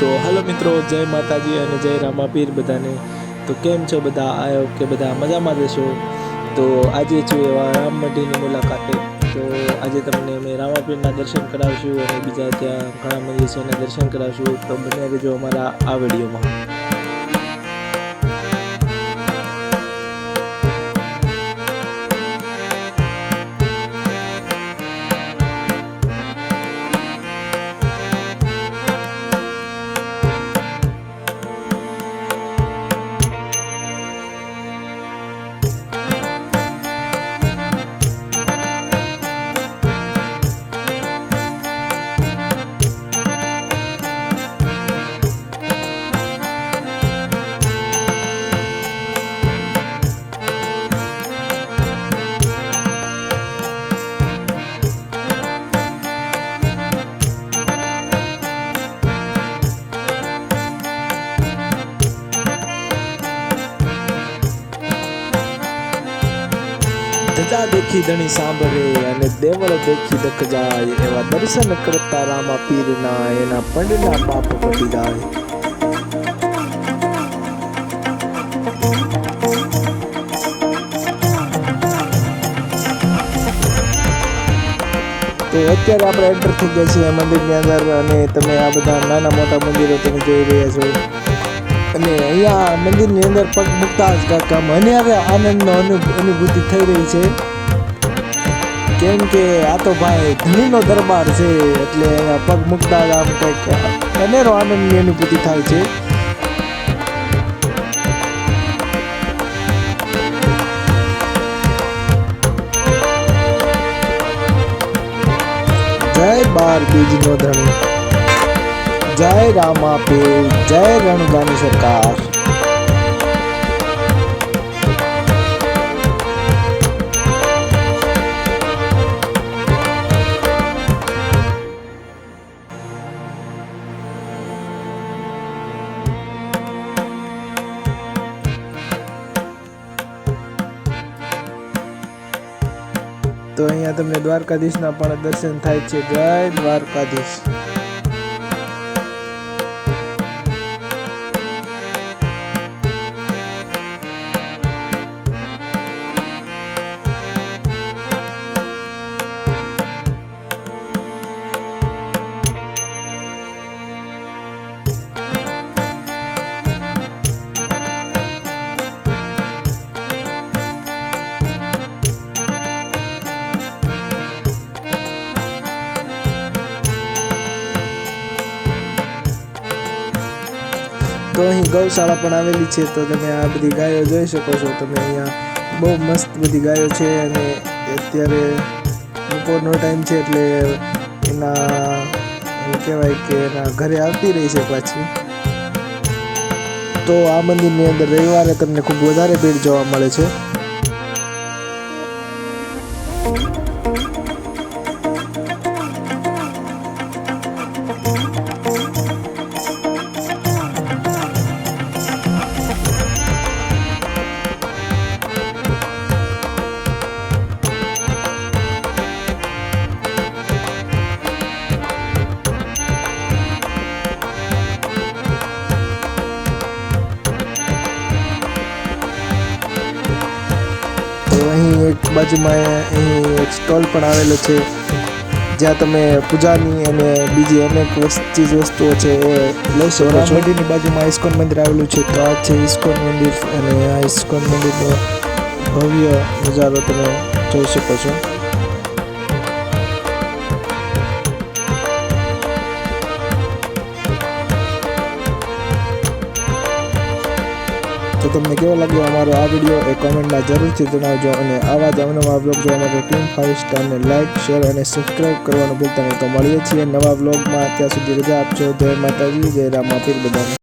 તો હાલો મિત્રો, જય માતાજી અને જય રામાપીર બધાને. તો કેમ છો બધા? આયો કે બધા મજામાં રહેશો તો આજે છું એવા રામ મંદિરની મુલાકાતે. તો આજે તમને અમે રામાપીરના દર્શન કરાવશું અને બીજા ત્યાં ઘણા મંદિર છે એના દર્શન કરાવશું. તો બને રહેજો અમારા આ વિડીયોમાં. ધજા દેખી ધણી સાંભળે અને દેવળ દેખી દખ જાય એવા દર્શન કરતા રામા પીરના એના પંડના પાપ પટી જાય. તો અત્યારે આપણે એન્ટર થઈ ગયા છીએ મંદિરની અંદર અને તમે આ બધા નાના મોટા મંદિરો તમે જોઈ રહ્યા છો. અને અહીંયા મંદિરની અંદર પગ મૂકતા જ કાકા. મને હવે આનંદનો અનુભૂતિ થઈ રહી છે. કેમ કે આ તો ભાઈ ધણીનો દરબાર છે, એટલે પગ મૂકતા જ આમ કંઈક અનેરો આનંદની અનુભૂતિ થાય છે. જય બાર બીજનો ધણી જય રામ આપે જય રણગાની સરકાર. તો અહીંયા તમને દ્વારકાધીશના પણ દર્શન થાય છે. જય દ્વારકાધીશ. તો અહીં ગૌશાળા પણ આવેલી છે, તો તમે આ બધી ગાયો જોઈ શકો છો. તમે અહીંયા બહુ મસ્ત બધી ગાયો છે અને અત્યારે બપોરનો ટાઈમ છે એટલે એના, એમ કહેવાય કે એના ઘરે આવતી રહી છે પાછી. તો આ મંદિરની અંદર રવિવારે તમને ખૂબ વધારે ભીડ જોવા મળે છે. બાજુમાં એક સ્ટોલ પણ આવેલો છે, જ્યાં તમે પૂજાની અને બીજી અનેક ચીજ વસ્તુઓ છે એ લઈ શકો છો. બાજુમાં ઇસ્કોન મંદિર આવેલું છે, તો આ છે ઇસ્કોન મંદિર અને આ ઇસ્કોન મંદિરનો ભવ્ય નજારો તમે જોઈ શકો છો. તો તમને કેવો લાગ્યો અમારો આ વીડિયો એ કોમેન્ટમાં જરૂરથી જણાવજો અને આવા જ અવનવા બ્લોગ જોવા માટે ટીમ ફાઇવ સ્ટારને લાઇક શેર અને સબસ્ક્રાઇબ કરવાનું ભૂલતા નહીં. તો મળીએ છીએ નવા બ્લોગમાં ત્યાં સુધી રજા આપજો. જય માતાજી, જય રામ. આપીર બધાને.